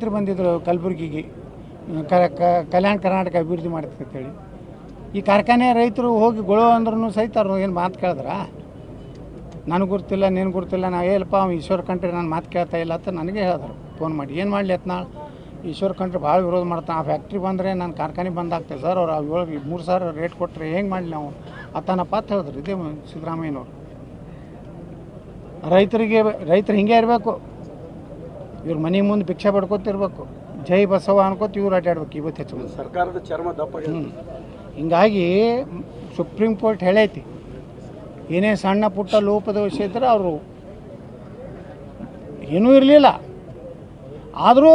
ಮುಖ್ಯಮಂತ್ರಿ ಬಂದಿದ್ದರು ಕಲಬುರಗಿಗೆ. ಕ ಕಲ್ಯಾಣ ಕರ್ನಾಟಕ ಅಭಿವೃದ್ಧಿ ಮಾಡ್ತದೆ ಅಂತೇಳಿ ಈ ಕಾರ್ಖಾನೆ ರೈತರು ಹೋಗಿ ಗೊಳೋ ಅಂದ್ರೂ ಸಹಿತ ಅವ್ರು ಏನು ಮಾತು ಕೇಳಿದ್ರ? ನನಗೆ ಗೊತ್ತಿಲ್ಲ ನೀನು ಗೊತ್ತಿಲ್ಲ ನಾ ಹೇಳಪ್ಪ ಅವ ಈಶ್ವರ ಕಂಟ್ರಿ ನಾನು ಮಾತು ಕೇಳ್ತಾ ಇಲ್ಲ ಅಂತ ನನಗೆ ಹೇಳಿದ್ರು. ಫೋನ್ ಮಾಡಿ, ಏನು ಮಾಡಲಿ ನಾಳೆ? ಈಶ್ವರ ಕಂಟ್ರಿ ಭಾಳ ವಿರೋಧ ಮಾಡ್ತಾನೆ. ಆ ಫ್ಯಾಕ್ಟ್ರಿ ಬಂದರೆ ನಾನು ಕಾರ್ಖಾನೆ ಬಂದಾಗ್ತದೆ ಸರ್, ಅವ್ರು ಏಳು, ಮೂರು ಸಾವಿರ ರೇಟ್ ಕೊಟ್ಟರೆ ಹೆಂಗೆ ಮಾಡಲಿ ನಾವು? ಅತ್ತನಪ್ಪ ಅಂತ ಹೇಳಿದ್ರು ಇದೇ ಸಿದ್ದರಾಮಯ್ಯನವ್ರು. ರೈತರಿಗೆ, ರೈತರು ಹಿಂಗೆ ಇರಬೇಕು. ಇವ್ರ ಮನೆ ಮುಂದೆ ಭಿಕ್ಷೆ ಪಡ್ಕೊತಿರ್ಬೇಕು. ಜೈ ಬಸವ ಅನ್ಕೋತ ಇವ್ರು ಅಡ್ಡಾಡ್ಬೇಕು ಇವತ್ತು ಹೆಚ್ಚು ಸರ್ಕಾರದ ಚರ್ಮ ದಪ್ಪ. ಹಿಂಗಾಗಿ ಸುಪ್ರೀಂ ಕೋರ್ಟ್ ಹೇಳೈತಿ. ಏನೇ ಸಣ್ಣ ಪುಟ್ಟ ಲೋಪದ ವಿಷಯ ಇದ್ರೆ ಅವರು ಏನೂ ಇರಲಿಲ್ಲ. ಆದರೂ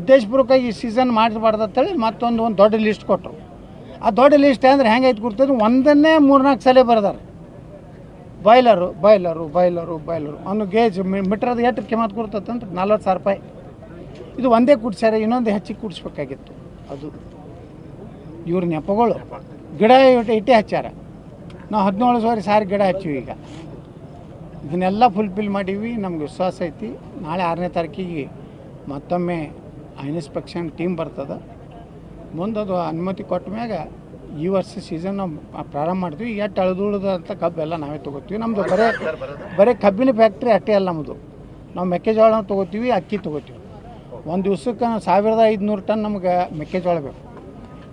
ಉದ್ದೇಶಪೂರ್ವಕವಾಗಿ ಈ ಸೀಸನ್ ಮಾಡಿರಬಾರ್ದು ಅಂತೇಳಿ ಮತ್ತೊಂದು ಒಂದು ದೊಡ್ಡ ಲಿಸ್ಟ್ ಕೊಟ್ಟರು ಆ ದೊಡ್ಡ ಲಿಸ್ಟ್ ಅಂದ್ರೆ ಹೆಂಗೈತೆ ಗುರ್ತದೆ ಒಂದನ್ನೇ ಮೂರ್ನಾಲ್ಕು ಸಲ ಬರೆದಾರೆ. ಬಾಯ್ಲರು ಬಾಯ್ಲರು ಬಾಯ್ಲರು ಬಾಯ್ಲರು. ಅವನು ಗೇಜ್ ಮೀಟ್ರದ ಎಷ್ಟು ಕೆಮತ್ ಕೊಡ್ತದೆ ಅಂತ ನಲ್ವತ್ತು ಸಾವಿರ ರೂಪಾಯಿ. ಇದು ಒಂದೇ ಕುಡ್ಸ್ಯಾರ ಇನ್ನೊಂದು ಹೆಚ್ಚಿಗೆ ಕುಡಿಸ್ಬೇಕಾಗಿತ್ತು. ಅದು ಇವ್ರ ನೆಪಗಳು. ಗಿಡ ಇಟ್ಟು ಇಟ್ಟೇ ಹಚ್ಚಾರ ನಾವು ಹದಿನೇಳು ಸಾವಿರ ಸಾರಿ ಗಿಡ ಹಚ್ಚಿವಿ ಈಗ. ಇದನ್ನೆಲ್ಲ ಫುಲ್ಫಿಲ್ ಮಾಡೀವಿ, ನಮ್ಗೆ ವಿಶ್ವಾಸ ಐತಿ. ನಾಳೆ ಆರನೇ ತಾರೀಕಿಗೆ ಮತ್ತೊಮ್ಮೆ ಇನ್ಸ್ಪೆಕ್ಷನ್ ಟೀಮ್ ಬರ್ತದೆ. ಮುಂದದು ಅನುಮತಿ ಕೊಟ್ಟ ಮ್ಯಾಗ ಈ ವರ್ಷ ಸೀಸನ್ ನಾವು ಪ್ರಾರಂಭ ಮಾಡ್ತೀವಿ ಎಷ್ಟು ಅಳದುಳಿದ ಕಬ್ಬು ಎಲ್ಲ ನಾವೇ ತೊಗೋತೀವಿ. ನಮ್ಮದು ಬರೇ ಬರೀ ಕಬ್ಬಿನ ಫ್ಯಾಕ್ಟ್ರಿ ಅಷ್ಟೇ ಅಲ್ಲ ನಮ್ಮದು ನಾವು ಮೆಕ್ಕೆಜೋಳ ತೊಗೋತೀವಿ, ಅಕ್ಕಿ ತೊಗೋತೀವಿ. ಒಂದು ದಿವ್ಸಕ್ಕೆ ಸಾವಿರದ ಐದುನೂರು ಟನ್ ನಮ್ಗೆ ಮೆಕ್ಕೆಜೋಳ ಬೇಕು.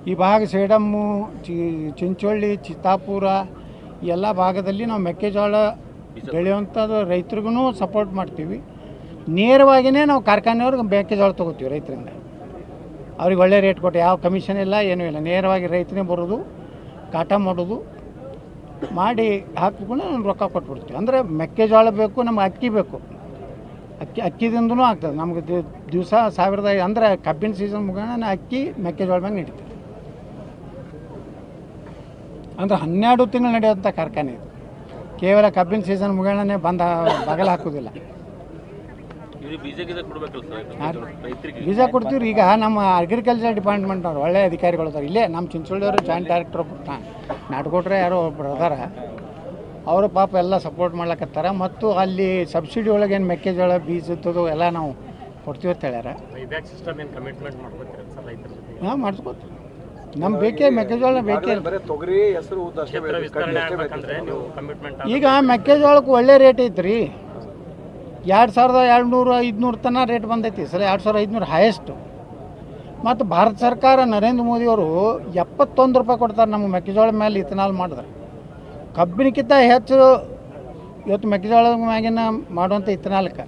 ಈ ಭಾಗ ಸೇಡಮ್ಮು ಚಿಂಚೋಳ್ಳಿ ಚಿಂಚೋಳಿ ಚಿತ್ತಾಪುರ ಎಲ್ಲ ಭಾಗದಲ್ಲಿ ನಾವು ಮೆಕ್ಕೆಜೋಳ ಬೆಳೆಯುವಂಥದ್ದು ರೈತರಿಗೂ ಸಪೋರ್ಟ್ ಮಾಡ್ತೀವಿ. ನೇರವಾಗಿಯೇ ನಾವು ಕಾರ್ಖಾನೆಯವ್ರಿಗೆ ಮೆಕ್ಕೆಜೋಳ ತೊಗೋತೀವಿ ರೈತರಿಂದ. ಅವ್ರಿಗೆ ಒಳ್ಳೆ ರೇಟ್ ಕೊಟ್ಟು, ಯಾವ ಕಮಿಷನ್ ಇಲ್ಲ, ಏನೂ ಇಲ್ಲ. ನೇರವಾಗಿ ರೈತನೇ ಬರೋದು, ಕಾಟ ಮಾಡೋದು, ಮಾಡಿ ಹಾಕಿಕೊಂಡು ರೊಕ್ಕ ಕೊಟ್ಬಿಡ್ತೀವಿ. ಅಂದರೆ ಮೆಕ್ಕೆಜೋಳ ಬೇಕು, ನಮ್ಗೆ ಅಕ್ಕಿ ಬೇಕು. ಅಕ್ಕಿ, ಅಕ್ಕಿದಿಂದನೂ ಆಗ್ತದೆ. ನಮ್ಗೆ ದಿವಸ ಸಾವಿರದ ಅಂದರೆ ಕಬ್ಬಿನ ಸೀಸನ್ ಮುಗೋಣ ಅಕ್ಕಿ ಮೆಕ್ಕೆಜೋಳ ಮ್ಯಾಗೆ ನಡೀತದೆ ಅಂದ್ರೆ ಹನ್ನೆರಡು ತಿಂಗಳು ನಡೆಯುವಂಥ ಕಾರ್ಖಾನೆ ಇದು. ಕೇವಲ ಕಬ್ಬಿನ ಸೀಸನ್ ಮುಗೋಣನೇ ಬಂದ, ಬಗಲ ಹಾಕೋದಿಲ್ಲ. ಬೀಜ ಕೊಡ್ತೀವ್ರಿ ಕೊಡ್ಬೇಕಲ್ಲ ಸರ್ ರೈತರಿಗೆ. ಬೀಜ ಕೊಡ್ತೀವಿ ಈಗ ನಮ್ಮ ಅಗ್ರಿಕಲ್ಚರ್ ಡಿಪಾರ್ಟ್ಮೆಂಟ್ ಅವ್ರು ಒಳ್ಳೆ ಅಧಿಕಾರಿಗಳು ಅದಾರ. ಇಲ್ಲೇ ನಮ್ಮ ಚಿಂಚೋಳಿಯವರು ಜಾಯಿಂಟ್ ಡೈರೆಕ್ಟರ್ ನಾಟಕೋಟ್ರೆ ನಾಟ್ಕೊಟ್ರೆ ಯಾರೋ ಒಬ್ರು ಅದಾರ. ಅವರು ಪಾಪ ಎಲ್ಲ ಸಪೋರ್ಟ್ ಮಾಡ್ಲಕತ್ತಾರ. ಮತ್ತು ಅಲ್ಲಿ ಸಬ್ಸಿಡಿ ಒಳಗೆ ಏನು ಮೆಕ್ಕೆಜೋಳ ಬೀಜದ್ದು ಎಲ್ಲ ನಾವು ಕೊಡ್ತೀವಿ ಅಂತ ಹೇಳ್ಯಾರ. ಹಾಂ ಮಾಡಿಸ್ಕೊತೀವಿ ನಮ್ಗೆ ಬೇಕೇ ಮೆಕ್ಕೆಜೋಳ ಬೇಕೇ ಈಗ ಮೆಕ್ಕೆಜೋಳಕ್ಕೆ ಒಳ್ಳೆ ರೇಟ್ ಐತ್ರಿ. ಎರಡು ಸಾವಿರದ ಎರಡು ನೂರು ಐದುನೂರು ತನಕ ರೇಟ್ ಬಂದೈತಿ. ಸರ್, ಎರಡು ಸಾವಿರದ ಐದುನೂರು ಹೈಯೆಸ್ಟು ಮತ್ತು ಭಾರತ ಸರ್ಕಾರ ನರೇಂದ್ರ ಮೋದಿಯವರು ಎಪ್ಪತ್ತೊಂದು ರೂಪಾಯಿ ಕೊಡ್ತಾರೆ ನಮ್ಮ ಮೆಕ್ಕೆಜೋಳ ಮೇಲೆ ಇಥನಾಲ್ ಮಾಡಿದ್ರೆ. ಕಬ್ಬಿನಕ್ಕಿಂತ ಹೆಚ್ಚು ಇವತ್ತು ಮೆಕ್ಕೆಜೋಳದ ಮ್ಯಾಗಿನ ಮಾಡುವಂಥ ಇಥನಾಲ್ಕ.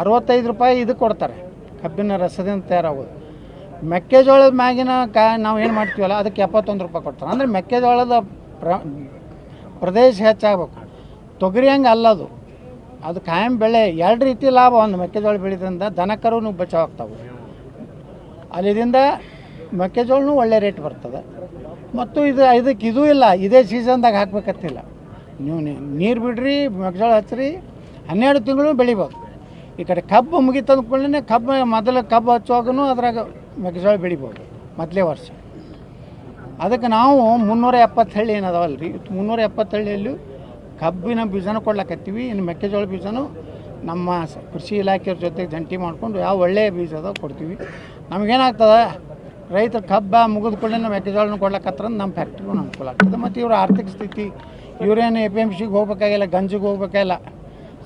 ಅರವತ್ತೈದು ರೂಪಾಯಿ ಇದು ಕೊಡ್ತಾರೆ. ಕಬ್ಬಿನ ರಸದಿಂದ ತಯಾರಾಗೋದು. ಮೆಕ್ಕೆಜೋಳದ ಮ್ಯಾಗಿನ ಕಾ, ನಾವು ಏನು ಮಾಡ್ತೀವಲ್ಲ, ಅದಕ್ಕೆ ಎಪ್ಪತ್ತೊಂದು ರೂಪಾಯಿ ಕೊಡ್ತಾರೆ. ಅಂದರೆ ಮೆಕ್ಕೆಜೋಳದ ಪ್ರ, ಪ್ರದೇಶ ಹೆಚ್ಚಾಗಬೇಕು. ತೊಗರಿ ಹಂಗೆ ಅಲ್ಲದು. ಅದು ಕಾಯಂ ಬೆಳೆ, ಎರಡು ರೀತಿ ಲಾಭ, ಒಂದು ಮೆಕ್ಕೆಜೋಳ ಬೆಳೆದ್ರಿಂದ ಕರುನು ಬಚಾವ್ ಆಗ್ತಾವೆ. ಅಲ್ಲಿದಿಂದ ಮೆಕ್ಕೆಜೋಳನೂ ಒಳ್ಳೆ ರೇಟ್ ಬರ್ತದೆ. ಮತ್ತು ಇದು, ಇದಕ್ಕೆ ಇದೂ ಇಲ್ಲ, ಇದೇ ಸೀಸನ್ದಾಗ ಹಾಕ್ಬೇಕತ್ತಿಲ್ಲ ನೀವು ನೀರು ಬಿಡ್ರಿ, ಮೆಕ್ಕೆಜೋಳ ಹಚ್ಚಿರಿ ಹನ್ನೆರಡು ತಿಂಗಳು ಬೆಳಿಬೋದು. ಈ ಕಡೆ ಕಬ್ಬು ಮುಗಿತಂದ ಕೂಡಲೇ ಕಬ್ಬು, ಮೊದಲು ಕಬ್ಬು ಹಚ್ಚುವಾಗೂ ಅದ್ರಾಗ ಮೆಕ್ಕೆಜೋಳ ಬೆಳಿಬೋದು, ಮೊದಲೇ ವರ್ಷ. ಅದಕ್ಕೆ ನಾವು ಮುನ್ನೂರ ಎಪ್ಪತ್ತು ಹಳ್ಳಿ ಏನದಾವಲ್ಲ ರೀ ಮುನ್ನೂರ ಎಪ್ಪತ್ತು ಹಳ್ಳಿಯಲ್ಲಿ ಕಬ್ಬಿನ ಬೀಜನ ಕೊಡ್ಲಕತ್ತೀವಿ ಇನ್ನು ಮೆಕ್ಕೆಜೋಳ ಬೀಜನೂ ನಮ್ಮ ಕೃಷಿ ಇಲಾಖೆಯವ್ರ ಜೊತೆ ಜಂಟಿ ಮಾಡಿಕೊಂಡು ಯಾವ ಒಳ್ಳೆಯ ಬೀಜ ಅದಾವ ಕೊಡ್ತೀವಿ. ನಮಗೇನಾಗ್ತದೆ, ರೈತರು ಕಬ್ಬ ಮುಗಿದ ಕೂಡಲೇ ಮೆಕ್ಕೆಜೋಳನ ಕೊಡ್ಲಕತ್ರ ನಮ್ಮ ಫ್ಯಾಕ್ಟ್ರಿಗೂ ಅನುಕೂಲ ಆಗ್ತದೆ. ಮತ್ತು ಇವ್ರ ಆರ್ಥಿಕ ಸ್ಥಿತಿ, ಇವರೇನು ಎ ಪಿ ಎಂ ಸಿಗೆ ಹೋಗ್ಬೇಕಾಗಿಲ್ಲ, ಗಂಜಿಗೆ ಹೋಗ್ಬೇಕಾಗಿಲ್ಲ,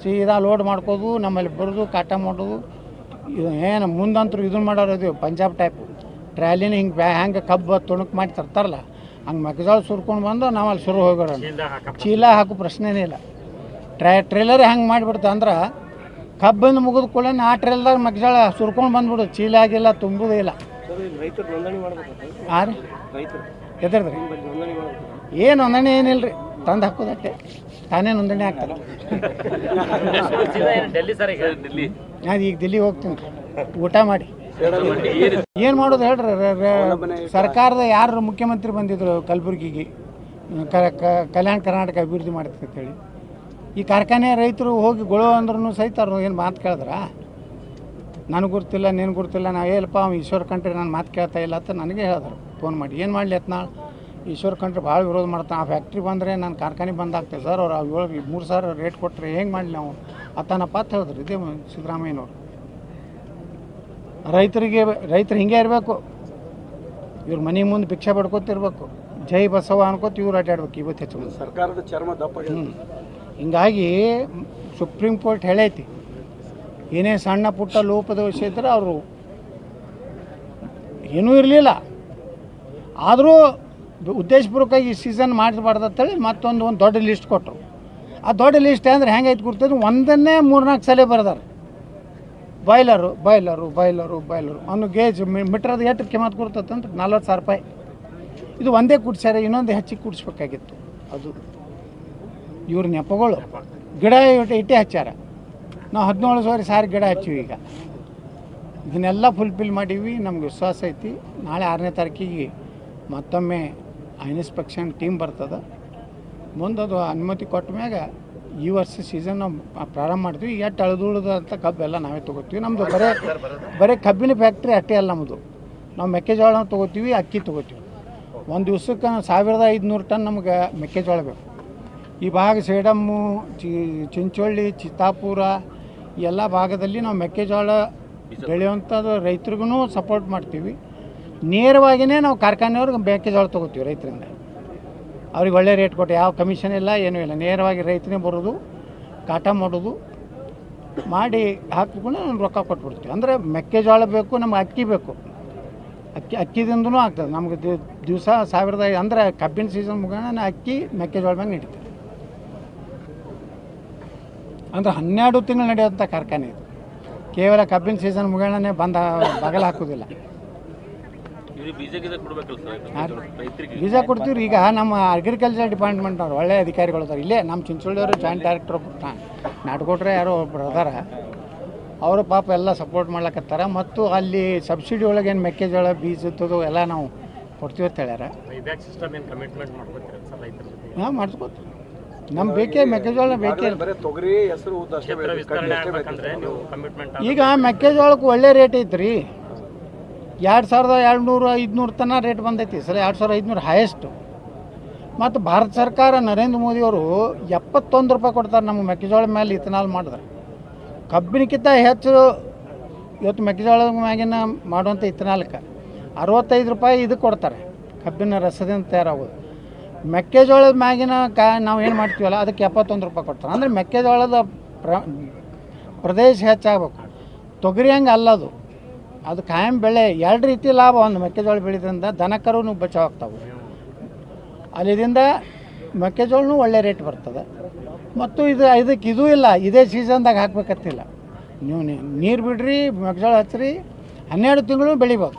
ಸೀದಾ ಲೋಡ್ ಮಾಡ್ಕೋದು, ನಮ್ಮಲ್ಲಿ ಬರೋದು, ಕಾಟ ಮಾಡೋದು, ಇದು ಏನು ಮುಂದಂತರೂ ಇದನ್ನು ಮಾಡೋರು ಪಂಜಾಬ್ ಟೈಪ್ ಟ್ರ್ಯಾಲಿನ ಹಿಂಗೆ ಬ್ಯಾ, ಹ್ಯಾಂಗೆ ಕಬ್ಬು ತುಣುಕು ಮಾಡಿ ತರ್ತಾರಲ್ಲ ಹಂಗೆ ಮೆಕ್ಕೆಜೋಳ ಸುರ್ಕೊಂಡು ಬಂದು ನಾವು ಅಲ್ಲಿ ಶುರು ಹೋಗೋಣ ಚೀಲ ಹಾಕೋ ಪ್ರಶ್ನೆನೇ ಇಲ್ಲ. ಟ್ರೈ ಟ್ರೇಲರೇ ಹಂಗೆ ಮಾಡಿಬಿಡ್ತು ಅಂದ್ರೆ ಕಬ್ಬಿಂದ ಮುಗಿದ ಕೂಡಲೇ ಆ ಟ್ರೇಲ್ದಾಗ ಮೆಕ್ಕೆಜೋಳ ಸುರ್ಕೊಂಡು ಬಂದ್ಬಿಡು. ಚೀಲ ಆಗಿಲ್ಲ ತುಂಬುದೇ ಇಲ್ಲ. ಹಾಂ ರೀ. ರೈತರು. ಎದ್ರದ್ರಿ ಏನು ನೋಂದಣಿ ಏನಿಲ್ಲ ರೀ. ತಂದು ಹಾಕೋದಟ್ಟೆ ತಾನೇ ನೋಂದಣಿ ಆಗ್ತಾರೆ ಸೀದಾ ಡೆಲ್ಲಿ ಸರ್ ಈಗ? ಡೆಲ್ಲಿ ನಾನು ಈಗ ದಿಲ್ಲಿಗೆ ಹೋಗ್ತೀನಿ ಊಟ ಮಾಡಿ. ಏನು ಮಾಡೋದು ಹೇಳ್ರಿ ಸರ್ಕಾರದ ಯಾರು ಮುಖ್ಯಮಂತ್ರಿ ಬಂದಿದ್ರು ಕಲಬುರಗಿಗೆ ಕಲ್ಯಾಣ ಕರ್ನಾಟಕ ಅಭಿವೃದ್ಧಿ ಮಾಡ್ತೀವಿ ಅಂತೇಳಿ ಈ ಕಾರ್ಖಾನೆ ರೈತರು ಹೋಗಿ ಗೊಳೋ ಅಂದ್ರೂ ಸಹಿತ ಅವ್ರು ಏನು ಮಾತು ಕೇಳಿದ್ರ? ನನಗೆ ಗುರ್ತಿಲ್ಲ ನೀನು ಗುರ್ತಿಲ್ಲ ನಾ ಹೇಳಪ್ಪ ಅವ ಈಶ್ವರ ಕಂಟ್ರಿ ನಾನು ಮಾತು ಕೇಳ್ತಾ ಇಲ್ಲ ಅಂತ ನನಗೆ ಹೇಳಿದ್ರು ಫೋನ್ ಮಾಡಿ. ಏನು ಮಾಡಲಿ ನಾಳೆ ಈಶ್ವರ ಕಂಟ್ರಿ ಭಾಳ ವಿರೋಧ ಮಾಡ್ತಾನೆ. ಆ ಫ್ಯಾಕ್ಟ್ರಿ ಬಂದರೆ ನಾನು ಕಾರ್ಖಾನೆ ಬಂದ್ ಆಗ್ತದೆ ಸರ್ ಅವ್ರು ಏಳು ಮೂರು ಸಾವಿರ ರೇಟ್ ಕೊಟ್ಟರೆ ಹೆಂಗೆ ಮಾಡಲಿ ನಾವು? ಅತ್ತನಪ್ಪ ಅಂತ ಹೇಳಿದ್ರು ಇದೇ ಸಿದ್ದರಾಮಯ್ಯನವ್ರು. ರೈತರಿಗೆ ರೈತರು ಹಿಂಗೆ ಇರಬೇಕು. ಇವ್ರ ಮನೆ ಮುಂದೆ ಭಿಕ್ಷೆ ಪಡ್ಕೊತಿರ್ಬೇಕು ಜೈ ಬಸವ ಅನ್ಕೋತ ಇವ್ರು ಆಟಾಡ್ಬೇಕು ಇವತ್ತು ಹೆಚ್ಚು ಸರ್ಕಾರದ ಚರ್ಮ ದಪ್ಪ ಹ್ಞೂ ಹಿಂಗಾಗಿ ಸುಪ್ರೀಂ ಕೋರ್ಟ್ ಹೇಳೈತಿ. ಏನೇ ಸಣ್ಣ ಪುಟ್ಟ ಲೋಪದ ವಿಷಯ ಇದ್ರೆ ಅವರು ಏನೂ ಇರಲಿಲ್ಲ. ಆದರೂ ಉದ್ದೇಶಪೂರ್ವಕವಾಗಿ ಈ ಸೀಸನ್ ಮಾಡಿಸ್ಬಾರ್ದು ಅಂತೇಳಿ ಮತ್ತೊಂದು ಒಂದು ದೊಡ್ಡ ಲಿಸ್ಟ್ ಕೊಟ್ಟರು ಆ ದೊಡ್ಡ ಲಿಸ್ಟ್ ಅಂದರೆ ಹೆಂಗೈತೆ ಗುರ್ತದೆ ಒಂದನ್ನೇ ಮೂರ್ನಾಲ್ಕು ಸಲ ಬರ್ದಾರೆ. ಬಾಯ್ಲರು ಬಾಯ್ಲರು ಬಾಯ್ಲರು ಬಾಯ್ಲರು. ಅವನು ಗೇಜ್ ಮೀಟ್ರದ ಎಷ್ಟು ಕಿಮ್ಮತ್ತು ಕೊಡ್ತದಂತ ನಲ್ವತ್ತು ಸಾವಿರ ರೂಪಾಯಿ. ಇದು ಒಂದೇ ಕುಡ್ಸ್ಯಾರ ಇನ್ನೊಂದು ಹೆಚ್ಚಿಗೆ ಕುಡಿಸ್ಬೇಕಾಗಿತ್ತು. ಅದು ಇವ್ರ ನೆಪಗಳು. ಗಿಡ ಇಟ್ಟು ಇಟ್ಟೇ ಹಚ್ಚಾರ ನಾವು ಹದಿನೇಳು ಸಾವಿರ ಸಾರಿ ಗಿಡ ಹಚ್ಚಿವಿ ಈಗ. ಇದನ್ನೆಲ್ಲ ಫುಲ್ಫಿಲ್ ಮಾಡೀವಿ, ನಮ್ಗೆ ವಿಶ್ವಾಸ ಐತಿ. ನಾಳೆ ಆರನೇ ತಾರೀಕಿಗೆ ಮತ್ತೊಮ್ಮೆ ಇನ್ಸ್ಪೆಕ್ಷನ್ ಟೀಮ್ ಬರ್ತದೆ. ಮುಂದದು ಅನುಮತಿ ಕೊಟ್ಟ ಮ್ಯಾಗ ಈ ವರ್ಷ ಸೀಸನ್ ನಾವು ಪ್ರಾರಂಭ ಮಾಡ್ತೀವಿ. ಎಷ್ಟು ಅಳದುಳಿದ ಅಂತ ಕಬ್ಬೆಲ್ಲ ನಾವೇ ತೊಗೋತೀವಿ. ನಮ್ಮದು ಬರೇ, ಬರೀ ಕಬ್ಬಿನ ಫ್ಯಾಕ್ಟ್ರಿ ಅಷ್ಟೇ ಅಲ್ಲ ನಮ್ಮದು ನಾವು ಮೆಕ್ಕೆಜೋಳ ತೊಗೋತೀವಿ, ಅಕ್ಕಿ ತೊಗೋತೀವಿ. ಒಂದು ದಿವ್ಸಕ್ಕೆ ಸಾವಿರದ ಐದುನೂರು ಟನ್ ನಮ್ಗೆ ಮೆಕ್ಕೆಜೋಳ ಬೇಕು. ಈ ಭಾಗ ಸೇಡಮ್ಮು ಚಿಂಚೋಳ್ಳಿ, ಚಿತ್ತಾಪುರ ಎಲ್ಲ ಭಾಗದಲ್ಲಿ ನಾವು ಮೆಕ್ಕೆಜೋಳ ಬೆಳೆಯುವಂಥದ್ದು ರೈತರಿಗೂ ಸಪೋರ್ಟ್ ಮಾಡ್ತೀವಿ. ನೇರವಾಗಿಯೇ ನಾವು ಕಾರ್ಖಾನೆಯವ್ರಿಗೆ ಮೆಕ್ಕೆಜೋಳ ತೊಗೋತೀವಿ ರೈತರಿಂದ. ಅವ್ರಿಗೆ ಒಳ್ಳೆ ರೇಟ್ ಕೊಟ್ಟು ಯಾವ ಕಮಿಷನ್ ಇಲ್ಲ, ಏನೂ ಇಲ್ಲ. ನೇರವಾಗಿ ರೈತನೇ ಬರೋದು, ಕಾಟ ಮಾಡೋದು, ಮಾಡಿ ಹಾಕಿಕೊಂಡು ರೊಕ್ಕ ಕೊಟ್ಬಿಡ್ತೀವಿ. ಅಂದರೆ ಮೆಕ್ಕೆಜೋಳ ಬೇಕು, ನಮ್ಗೆ ಅಕ್ಕಿ ಬೇಕು. ಅಕ್ಕಿ, ಅಕ್ಕಿದಿಂದನೂ ಆಗ್ತದೆ. ನಮ್ಗೆ ದಿವಸ ಸಾವಿರದ ಅಂದ್ರೆ ಕಬ್ಬಿನ ಸೀಸನ್ ಮುಗಿಯೋಣ ಅಕ್ಕಿ, ಮೆಕ್ಕೆಜೋಳ ಮ್ಯಾಗೆ ನಡೀತದೆ ಅಂದ್ರೆ ಹನ್ನೆರಡು ತಿಂಗಳು ನಡೆಯೋಂಥ ಕಾರ್ಖಾನೆ ಇದು. ಕೇವಲ ಕಬ್ಬಿನ ಸೀಸನ್ ಮುಗಿಯೋಣನೇ ಬಂದ, ಬಗಲ ಹಾಕೋದಿಲ್ಲ. ಬೀಜ ಕೊಡ್ತೀವ್ರಿ ಕೊಡ್ಬೇಕಲ್ಲ ಸರ್ ರೀ. ಬೀಜ ಕೊಡ್ತೀವಿ ಈಗ ನಮ್ಮ ಅಗ್ರಿಕಲ್ಚರ್ ಡಿಪಾರ್ಟ್ಮೆಂಟ್ ಅವ್ರು ಒಳ್ಳೆ ಅಧಿಕಾರಿಗಳು ಅದಾರ. ಇಲ್ಲೇ ನಮ್ಮ ಚಿಂಚೋಳಿಯವರು ಜಾಯಿಂಟ್ ಡೈರೆಕ್ಟರ್ ನಾಟಕೋಟ್ರೆ ಯಾರೋ ಒಬ್ರು ಅದಾರ. ಅವರು ಪಾಪ ಎಲ್ಲ ಸಪೋರ್ಟ್ ಮಾಡ್ಲಕತ್ತಾರ. ಮತ್ತು ಅಲ್ಲಿ ಸಬ್ಸಿಡಿ ಒಳಗೆ ಏನು ಮೆಕ್ಕೆಜೋಳ ಬೀಜದ್ದು ಎಲ್ಲ ನಾವು ಕೊಡ್ತೀವಿ ಅಂತ ಹೇಳ್ಯಾರ. ಹಾಂ ಮಾಡಿಸ್ಕೊತೀವಿ ನಮ್ಗೆ ಬೇಕೇ ಮೆಕ್ಕೆಜೋಳ ಬೇಕೇ ಈಗ ಮೆಕ್ಕೆಜೋಳಕ್ಕೆ ಒಳ್ಳೆ ರೇಟ್ ಐತ್ರಿ. ಎರಡು ಸಾವಿರದ ಎರಡು ನೂರು ಐದುನೂರು ತನಕ ರೇಟ್ ಬಂದೈತಿ. ಸರ್, ಎರಡು ಸಾವಿರದ ಐದುನೂರು ಹೈಯೆಸ್ಟು ಮತ್ತು ಭಾರತ ಸರ್ಕಾರ ನರೇಂದ್ರ ಮೋದಿಯವರು ಎಪ್ಪತ್ತೊಂದು ರೂಪಾಯಿ ಕೊಡ್ತಾರೆ ನಮ್ಮ ಮೆಕ್ಕೆಜೋಳ ಮೇಲೆ ಇಥನಾಲ್ ಮಾಡಿದ್ರೆ ಕಬ್ಬಿನಕ್ಕಿಂತ ಹೆಚ್ಚು ಇವತ್ತು ಮೆಕ್ಕೆಜೋಳದ ಮ್ಯಾಗಿನ ಮಾಡುವಂಥ ಇಥನಾಲ್ಕ. ಅರವತ್ತೈದು ರೂಪಾಯಿ ಇದು ಕೊಡ್ತಾರೆ. ಕಬ್ಬಿನ ರಸದಿಂದ ತಯಾರಾಗೋದು. ಮೆಕ್ಕೆಜೋಳದ ಮ್ಯಾಗಿನ ಕಾ, ನಾವು ಏನು ಮಾಡ್ತೀವಲ್ಲ, ಅದಕ್ಕೆ ಎಪ್ಪತ್ತೊಂದು ರೂಪಾಯಿ ಕೊಡ್ತಾರೆ. ಅಂದರೆ ಮೆಕ್ಕೆಜೋಳದ ಪ್ರ, ಪ್ರದೇಶ ಹೆಚ್ಚಾಗಬೇಕು. ತೊಗರಿ ಹಂಗೆ ಅಲ್ಲದು ಅದು ಕಾಯಂ ಬೆಳೆ, ಎರಡು ರೀತಿ ಲಾಭ ಒಂದು ಮೆಕ್ಕೆಜೋಳ ಬೆಳೆದ್ರಿಂದ ದನ ಕರುನು ಬಚಾವ್ ಆಗ್ತಾವೆ. ಅಲ್ಲಿದಿಂದ ಮೆಕ್ಕೆಜೋಳನೂ ಒಳ್ಳೆ ರೇಟ್ ಬರ್ತದೆ. ಮತ್ತು ಇದು ಇದಕ್ಕೆ ಇದೂ ಇಲ್ಲ, ಇದೇ ಸೀಸನ್ದಾಗ ಹಾಕ್ಬೇಕತ್ತಿಲ್ಲ. ನೀವು ನೀರು ಬಿಡ್ರಿ, ಮೆಕ್ಕೆಜೋಳ ಹಚ್ಚಿರಿ ಹನ್ನೆರಡು ತಿಂಗಳು ಬೆಳಿಬೋದು.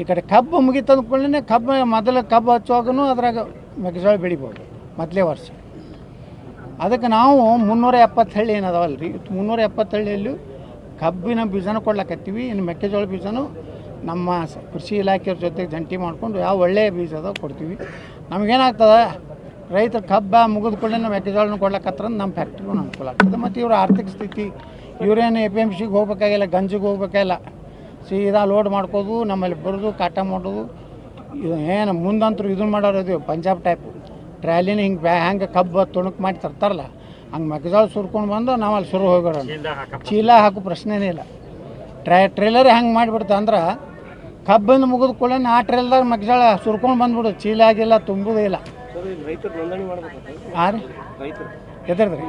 ಈ ಕಡೆ ಕಬ್ಬು ಮುಗಿತಂದ ಕೂಡಲೇ ಕಬ್ಬು, ಮೊದಲು ಕಬ್ಬು ಹಚ್ಚುವಾಗೂ ಅದ್ರಾಗ ಮೆಕ್ಕೆಜೋಳ ಬೆಳಿಬೋದು, ಮೊದಲೇ ವರ್ಷ. ಅದಕ್ಕೆ ನಾವು ಮುನ್ನೂರ ಎಪ್ಪತ್ತು ಹಳ್ಳಿ ಏನದಾವಲ್ಲ ರೀ ಮುನ್ನೂರ ಎಪ್ಪತ್ತು ಹಳ್ಳಿಯಲ್ಲಿ ಕಬ್ಬಿನ ಬೀಜನ ಕೊಡ್ಲಕತ್ತೀವಿ ಇನ್ನು ಮೆಕ್ಕೆಜೋಳ ಬೀಜನೂ ನಮ್ಮ ಕೃಷಿ ಇಲಾಖೆಯವ್ರ ಜೊತೆಗೆ ಜಂಟಿ ಮಾಡಿಕೊಂಡು ಯಾವ ಒಳ್ಳೆಯ ಬೀಜ ಅದ ಕೊಡ್ತೀವಿ. ನಮಗೇನಾಗ್ತದೆ, ರೈತರು ಕಬ್ಬ ಮುಗಿದ ಕೂಡಲೇ ಮೆಕ್ಕೆಜೋಳನ ಕೊಡ್ಲಕತ್ರ ನಮ್ಮ ಫ್ಯಾಕ್ಟ್ರಿಗೂ ಅನುಕೂಲ ಆಗ್ತದೆ. ಮತ್ತು ಇವರ ಆರ್ಥಿಕ ಸ್ಥಿತಿ, ಇವರೇನು ಎ ಪಿ ಎಂ ಸಿಗೆ ಹೋಗ್ಬೇಕಾಗಿಲ್ಲ, ಗಂಜಿಗೆ ಹೋಗ್ಬೇಕಾಗಿಲ್ಲ, ಸೀದಾ ಲೋಡ್ ಮಾಡ್ಕೋದು, ನಮ್ಮಲ್ಲಿ ಬರೋದು, ಕಾಟ ಮಾಡೋದು, ಇದು ಏನು ಮುಂದಂತರೂ ಇದನ್ನು ಮಾಡೋರು ಇದು ಪಂಜಾಬ್ ಟೈಪ್ ಟ್ರ್ಯಾಲಿನ ಹಿಂಗೆ ಬ್ಯಾ, ಹ್ಯಾಂಗೆ ಕಬ್ಬು ತುಣುಕು ಮಾಡಿ ತರ್ತಾರಲ್ಲ ಹಂಗೆ ಮೆಕ್ಕೆಜೋಳ ಸುರ್ಕೊಂಡು ಬಂದು ನಾವು ಅಲ್ಲಿ ಸುರು ಹೋಗೋಣ ಚೀಲ ಹಾಕೋ ಪ್ರಶ್ನೆನೇ ಇಲ್ಲ. ಟ್ರೈ ಟ್ರೇಲರ್ ಹೆಂಗೆ ಮಾಡಿಬಿಡ್ತು ಅಂದ್ರೆ ಕಬ್ಬಿಂದ ಮುಗಿದ ಕೂಡಲೇ ಆ ಟ್ರೇಲ್ದಾಗ ಮೆಕ್ಕೆಜೋಳ ಸುರ್ಕೊಂಡು ಬಂದ್ಬಿಡು. ಚೀಲ ಆಗಿಲ್ಲ ತುಂಬುದೇ ಇಲ್ಲ. ಹಾಂ ರೀ? ಎದ್ರದ್ರಿ?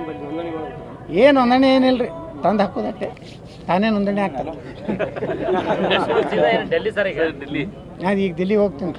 ಏನು ನೋಂದಣಿ ಏನಿಲ್ಲ ರೀ ತಂದು ಹಾಕೋದಟ್ಟೆ ತಾನೇ ನೋಂದಣಿ ಆಗ್ತಲ್ಲ ಸೀದಾ ಏನು ಡೆಲ್ಲಿ ಸರ್ ಈಗ? ಡೆಲ್ಲಿ. ನಾನು ಈಗ ದಿಲ್ಲಿಗೆ ಹೋಗ್ತೀನಿ